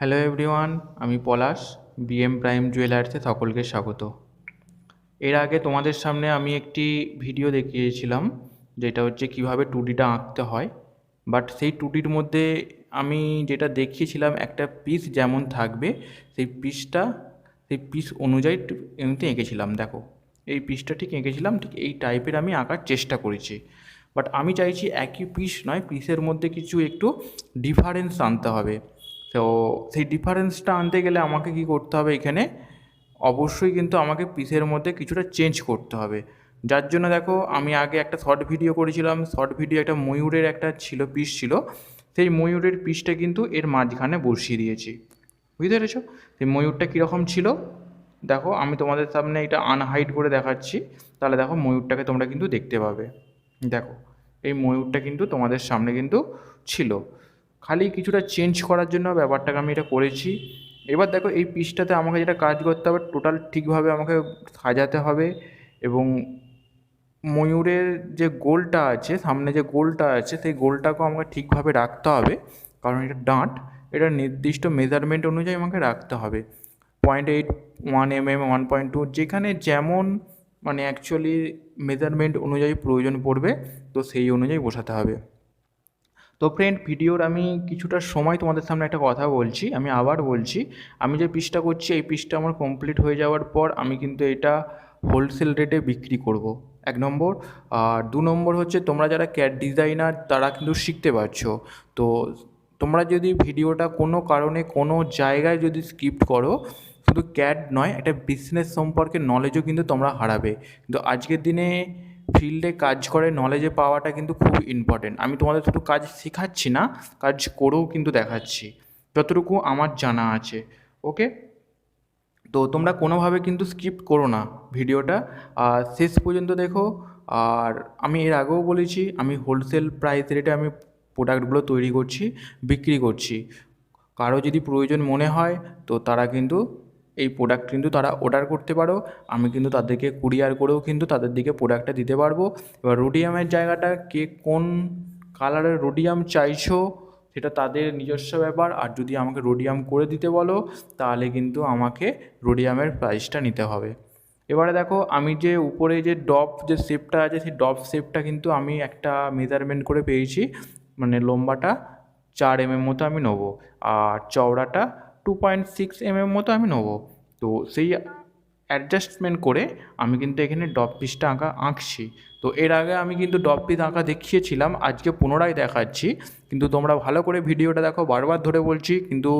Hello everyone আমি পলাশ BM prime জুয়েলার্সে সকলকে স্বাগত। এর আগে তোমাদের সামনে আমি একটি ভিডিও দেখিয়েছিলাম, যেটা হচ্ছে কীভাবে টু ডিটা আঁকতে হয়। বাট সেই টু ডির মধ্যে আমি যেটা দেখিয়েছিলাম, একটা পিস যেমন থাকবে, সেই পিসটা সেই পিস অনুযায়ী এমনিতে এঁকেছিলাম, দেখো। এই পিসটা ঠিক এঁকেছিলাম, ঠিক এই টাইপের আমি আঁকার চেষ্টা করেছি। বাট আমি চাইছি একই পিস নয় পিসের মধ্যে কিছু একটু ডিফারেন্স আনতে হবে। তো সেই ডিফারেন্সটা আনতে গেলে আমাকে কি করতে হবে এখানে? অবশ্যই কিন্তু আমাকে পিসের মধ্যে কিছুটা চেঞ্জ করতে হবে। যার জন্য দেখো, আমি আগে একটা শর্ট ভিডিও করেছিলাম। শর্ট ভিডিও একটা ময়ূরের একটা ছিল পিস ছিল। সেই ময়ূরের পিসটা কিন্তু এর মাঝখানে বসিয়ে দিয়েছি। বুঝতে পেরেছ? সেই ময়ূরটা কীরকম ছিল? দেখো, আমি তোমাদের সামনে এটা আনহাইড করে দেখাচ্ছি। তাহলে দেখো, ময়ূরটাকে তোমরা কিন্তু দেখতে পাবে। দেখো, এই ময়ূরটা কিন্তু তোমাদের সামনে কিন্তু ছিল। খালি কিছুটা চেঞ্জ করার জন্য ব্যাপারটাকে আমি এটা করেছি। এবার দেখো এই পিসটাতে আমাকে যেটা কাজ করতে হবে টোটাল ঠিকভাবে আমাকে সাজাতে হবে এবং ময়ূরের যে গোলটা আছে, সামনে যে গোলটা আছে, সেই গোলটাকেও আমাকে ঠিকভাবে রাখতে হবে। কারণ এটা ডাঁট, এটা নির্দিষ্ট মেজারমেন্ট অনুযায়ী আমাকে রাখতে হবে। Point eight one M M one point two যেখানে যেমন মানে অ্যাকচুয়ালি মেজারমেন্ট অনুযায়ী প্রয়োজন পড়বে, তো সেই অনুযায়ী বসাতে হবে। তো ফ্রেন্ড ভিডিওর আমি কিছুটা সময় তোমাদের সামনে একটা কথা বলছি, আমি আবার বলছি, আমি যে পিসটা করছি, এই পিসটা আমার কমপ্লিট হয়ে যাওয়ার পর আমি কিন্তু এটা হোলসেল রেটে বিক্রি করব। এক নম্বর। আর দু নম্বর হচ্ছে, তোমরা যারা ক্যাট ডিজাইনার তারা কিন্তু শিখতে পারছ। তো তোমরা যদি ভিডিওটা কোনো কারণে, কোনো জায়গায় যদি স্কিপ করো, শুধু ক্যাট নয়, একটা বিজনেস সম্পর্কে নলেজও কিন্তু তোমরা হারাবে। কিন্তু আজকের দিনে ফিল্ডে কাজ করে নলেজে পাওয়াটা কিন্তু খুব ইম্পর্টেন্ট আমি তোমাদের শুধু কাজ শেখাচ্ছি না, কাজ করেও কিন্তু দেখাচ্ছি। যতটুকু আমার জানা আছে ওকে তো তোমরা কোনোভাবে কিন্তু স্কিপ করো না ভিডিওটা। আর শেষ পর্যন্ত দেখো, আর আমি এর আগেও বলেছি, আমি হোলসেল প্রাইস রেটে আমি প্রোডাক্টগুলো তৈরি করছি, বিক্রি করছি। কারও যদি প্রয়োজন মনে হয়, তো তারা কিন্তু এই প্রোডাক্ট কিন্তু তারা অর্ডার করতে পারো। আমি কিন্তু তাদেরকে কুরিয়ার করেও কিন্তু তাদের দিকে প্রোডাক্টটা দিতে পারব। এবার রোডিয়ামের জায়গাটা কে কোন কালারের রোডিয়াম চাইছো, সেটা তাদের নিজস্ব ব্যাপার। আর যদি আমাকে রোডিয়াম করে দিতে বলো, তাহলে কিন্তু আমাকে রোডিয়ামের প্রাইসটা নিতে হবে। এবারে দেখো, আমি যে উপরে যে ডপ যে শেপটা আছে, সেই ডপ শেপটা কিন্তু আমি একটা মেজারমেন্ট করে পেয়েছি। মানে লম্বাটা চার এম এম মতো আমি নেব। আর চওড়াটা two point six M M মতো আমি নেব। তো সেই অ্যাডজাস্টমেন্ট করে আমি কিন্তু এখানে ডপ পিসটা আঁকা আঁকছি। তো এর আগে আমি কিন্তু ডপ পিস আঁকা দেখিয়েছিলাম, আজকে পুনরায় দেখাচ্ছি। কিন্তু তোমরা ভালো করে ভিডিওটা দেখো, বারবার ধরে বলছি, কিন্তু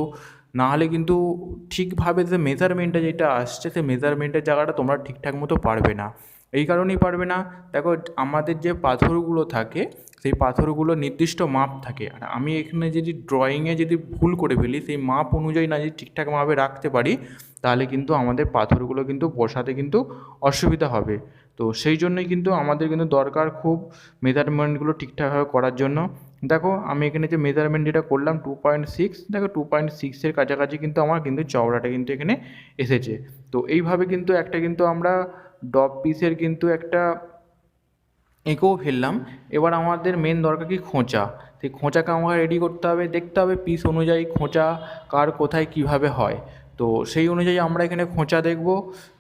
না হলে কিন্তু ঠিকভাবে যে মেজারমেন্টটা যেটা আসছে, সেই মেজারমেন্টের জায়গাটা তোমরা ঠিকঠাক মতো পারবে না। এই কারণেই পারবে না। দেখো, আমাদের যে পাথরগুলো থাকে, সেই পাথরগুলো নির্দিষ্ট মাপ থাকে। আর আমি এখানে যদি ড্রয়িংয়ে যদি ভুল করে ফেলি, সেই মাপ অনুযায়ী না যদি ঠিকঠাক মাপে রাখতে পারি, তাহলে কিন্তু আমাদের পাথরগুলো কিন্তু বসাতে কিন্তু অসুবিধা হবে। তো সেই জন্যই কিন্তু আমাদের কিন্তু দরকার খুব মেজারমেন্টগুলো ঠিকঠাকভাবে করার জন্য। দেখো, আমি এখানে যে মেজারমেন্ট যেটা করলাম টু পয়েন্ট সিক্স দেখো টু পয়েন্ট সিক্সের কাছাকাছি কিন্তু আমার কিন্তু চওড়াটা কিন্তু এখানে এসেছে। তো এইভাবে কিন্তু একটা কিন্তু আমরা ডপ পিসের কিন্তু একটা এঁকেও ফেললাম। এবার আমাদের মেন দরকার কি খোঁচা। সেই খোঁচাকে আমাকে রেডি করতে হবে, দেখতে হবে পিস অনুযায়ী খোঁচা কার কোথায় কীভাবে হয়। তো সেই অনুযায়ী আমরা এখানে খোঁচা দেখব।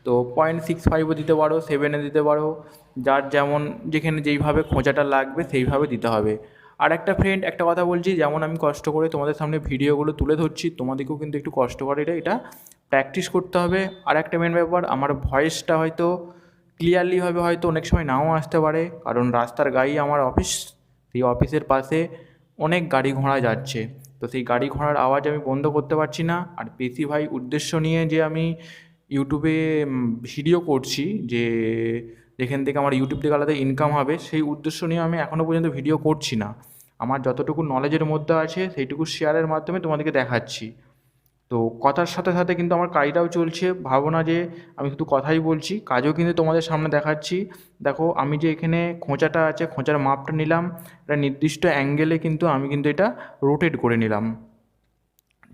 তো পয়েন্ট সিক্স ফাইভও দিতে পারো সেভেনে দিতে পারো। যার যেমন যেখানে যেইভাবে খোঁচাটা লাগবে সেইভাবে দিতে হবে। আর একটা ফ্রেন্ড একটা কথা বলছি, যেমন আমি কষ্ট করে তোমাদের সামনে ভিডিওগুলো তুলে ধরছি, তোমাদেরকেও কিন্তু একটু কষ্ট করে এটা এটা। প্র্যাকটিস করতে হবে। আর একটা মেন ব্যাপার, আমার ভয়েসটা হয়তো ক্লিয়ারলি হবে, হয়তো অনেক সময় নাও আসতে পারে। কারণ রাস্তার গায়ে আমার অফিস সেই অফিসের পাশে অনেক গাড়ি ঘোড়া যাচ্ছে। তো সেই গাড়ি ঘোড়ার আওয়াজ আমি বন্ধ করতে পারছি না। আর বেশি ভাই উদ্দেশ্য নিয়ে যে আমি ইউটিউবে ভিডিও করছি যে যেখান থেকে আমার ইউটিউব থেকে আলাদা ইনকাম হবে, সেই উদ্দেশ্য নিয়ে আমি এখনও পর্যন্ত ভিডিও করছি না। আমার যতটুকু নলেজের মধ্যে আছে, সেইটুকু শেয়ারের মাধ্যমে তোমাদেরকে দেখাচ্ছি। তো কথার সাথে সাথে কিন্তু আমার কাজটাও চলছে। ভাবো না যে আমি শুধু কথাই বলছি, কাজও কিন্তু তোমাদের সামনে দেখাচ্ছি। দেখো, আমি যে এখানে খোঁচাটা আছে, খোঁচার মাপটা নিলাম। একটা নির্দিষ্ট অ্যাঙ্গেলে কিন্তু আমি কিন্তু এটা রোটেট করে নিলাম।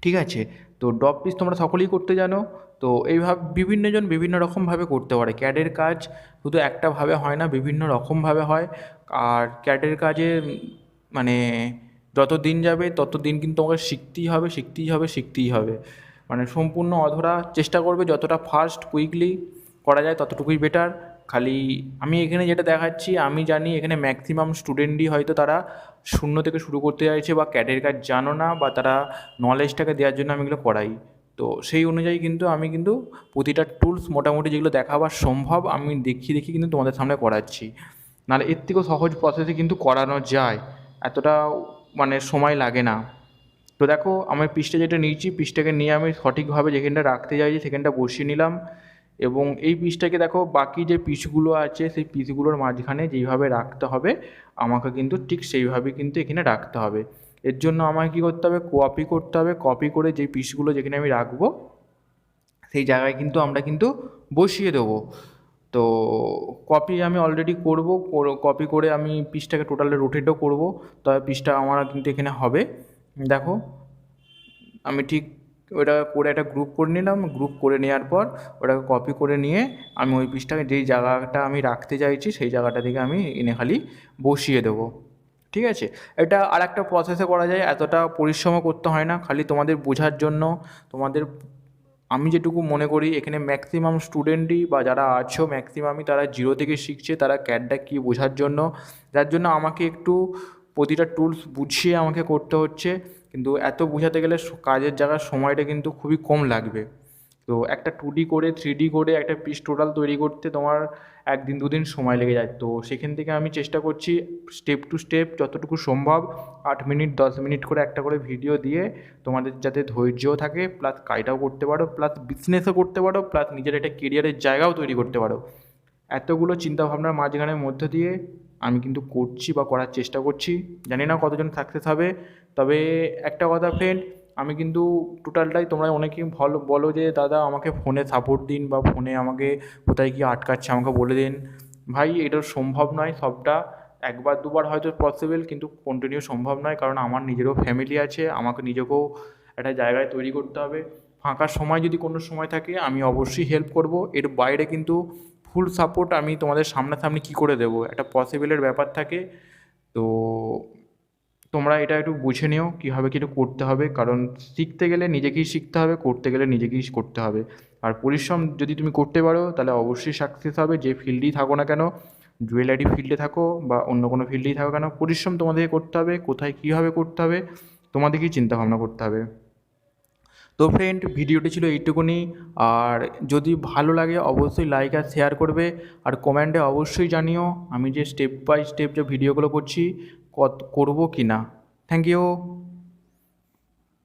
ঠিক আছে? তো ডপ পিস তোমরা সকলেই করতে জানো। তো এইভাবে বিভিন্নজন বিভিন্ন রকমভাবে করতে পারে। ক্যাডের কাজ শুধু একটাভাবে হয় না, বিভিন্ন রকমভাবে হয়। আর ক্যাডের কাজে মানে যত দিন যাবে, তত দিন কিন্তু তোমাকে শিখতেই হবে শিখতেই হবে শিখতেই হবে। মানে সম্পূর্ণ অধরা চেষ্টা করবে, যতটা ফাস্ট কুইকলি করা যায়, ততটুকুই বেটার খালি আমি এখানে যেটা দেখাচ্ছি, আমি জানি এখানে ম্যাক্সিমাম স্টুডেন্টই হয়তো তারা শূন্য থেকে শুরু করতে চাইছে বা ক্যাডের কাজ জানো না বা তারা নলেজটাকে দেওয়ার জন্য আমি এগুলো করাই। তো সেই অনুযায়ী কিন্তু আমি কিন্তু প্রতিটা টুলস মোটামুটি যেগুলো দেখাবার সম্ভব, আমি দেখিয়ে দেখিয়ে কিন্তু তোমাদের সামনে করাচ্ছি। নাহলে এর থেকেও সহজ প্রসেসে কিন্তু করানো যায়। এতটা মানে সময় লাগে না। তো দেখো আমার পিসটা যেটা নিয়েছি পিসটাকে নিয়ে আমি সঠিকভাবে যেখানটা রাখতে চাইছি সেখানটা বসিয়ে নিলাম। এবং এই পিসটাকে দেখো, বাকি যে পিসগুলো আছে, সেই পিসগুলোর মাঝখানে যেইভাবে রাখতে হবে, আমাকে কিন্তু ঠিক সেইভাবে কিন্তু এখানে রাখতে হবে। এর জন্য আমাকে কী করতে হবে? কপি করতে হবে। কপি করে যেই পিসগুলো যেখানে আমি রাখব, সেই জায়গায় কিন্তু আমরা কিন্তু বসিয়ে দেবো। তো কপি আমি অলরেডি করব কপি করে আমি পিসটাকে টোটালি রোটেটও করব, তবে পিসটা আমার কিন্তু এখানে হবে। দেখো, আমি ঠিক ওটা করে একটা গ্রুপ করে নিলাম গ্রুপ করে নেওয়ার পর ওটাকে কপি করে নিয়ে আমি ওই পিসটাকে যেই জায়গাটা আমি রাখতে চাইছি, সেই জায়গাটা থেকে আমি এনে খালি বসিয়ে দেবো। ঠিক আছে? এটা আর একটা প্রসেসে করা যায়, এতটা পরিশ্রমও করতে হয় না, খালি তোমাদের বোঝার জন্য, তোমাদের আমি যেটুকু মনে করি, এখানে ম্যাক্সিমাম স্টুডেন্টই বা যারা আছো ম্যাক্সিমামই তারা জিরো থেকে শিখছে, তারা ক্যাডটা কী বোঝার জন্য। যার জন্য আমাকে একটু প্রতিটা টুলস বুঝিয়ে আমাকে করতে হচ্ছে। কিন্তু এত বোঝাতে গেলে কাজের জায়গার সময়টা কিন্তু খুবই কম লাগবে। তো একটা টু ডি করে থ্রি ডি করে একটা পিস টোটাল তৈরি করতে তোমার একদিন, দুদিন সময় লেগে যায়। তো সেখান থেকে আমি চেষ্টা করছি স্টেপ টু স্টেপ যতটুকু সম্ভব আট মিনিট, দশ মিনিট করে একটা করে ভিডিও দিয়ে তোমাদের যাতে ধৈর্যও থাকে প্লাস কাজটাও করতে পারো প্লাস বিজনেসও করতে পারো প্লাস নিজের একটা কেরিয়ারের জায়গাও তৈরি করতে পারো। এতগুলো চিন্তাভাবনার মাঝখানের মধ্য দিয়ে আমি কিন্তু করছি বা করার চেষ্টা করছি। জানি না কতজন সাকসেস হবে, তবে একটা কথা ফ্রেন্ড আমি কিন্তু টোটালটাই তোমরা অনেকেই ভালো বলো যে, দাদা, আমাকে ফোনে সাপোর্ট দিন বা ফোনে আমাকে কোথায় গিয়ে আটকাচ্ছে, আমাকে বলে দিন। ভাই, এটা সম্ভব নয় সবটা। একবার, দুবার হয়তো পসিবল কিন্তু কন্টিনিউ সম্ভব নয়, কারণ আমার নিজেরও ফ্যামিলি আছে, আমাকে নিজেকেও একটা জায়গায় তৈরি করতে হবে। ফাঁকা সময় যদি কোনো সময় থাকে, আমি অবশ্যই হেল্প করব। এর বাইরে কিন্তু ফুল সাপোর্ট আমি তোমাদের সামনাসামনি কী করে দেবো? একটা পসিবলের ব্যাপার থাকে। তো তোমরা এটা একটু বুঝে নিও কীভাবে কী করতে হবে, কারণ শিখতে গেলে নিজেকেই শিখতে হবে, করতে গেলে নিজেকেই করতে হবে। আর পরিশ্রম যদি তুমি করতে পারো, তাহলে অবশ্যই সাকসেস হবে, যে ফিল্ডেই থাকো না কেন জুয়েলারি ফিল্ডে থাকো বা অন্য কোনো ফিল্ডেই থাকো কেন, পরিশ্রম তোমাদেরকে করতে হবে, কোথায় কীভাবে করতে হবে, তোমাদেরকেই চিন্তাভাবনা করতে হবে। তো ফ্রেন্ড ভিডিওটি ছিল এইটুকুনি, আর যদি ভালো লাগে অবশ্যই লাইক আর শেয়ার করবে, আর কমেন্টে অবশ্যই জানিও, আমি যে স্টেপ বাই স্টেপ যে ভিডিওগুলো করছি কত করব কি না? Thank you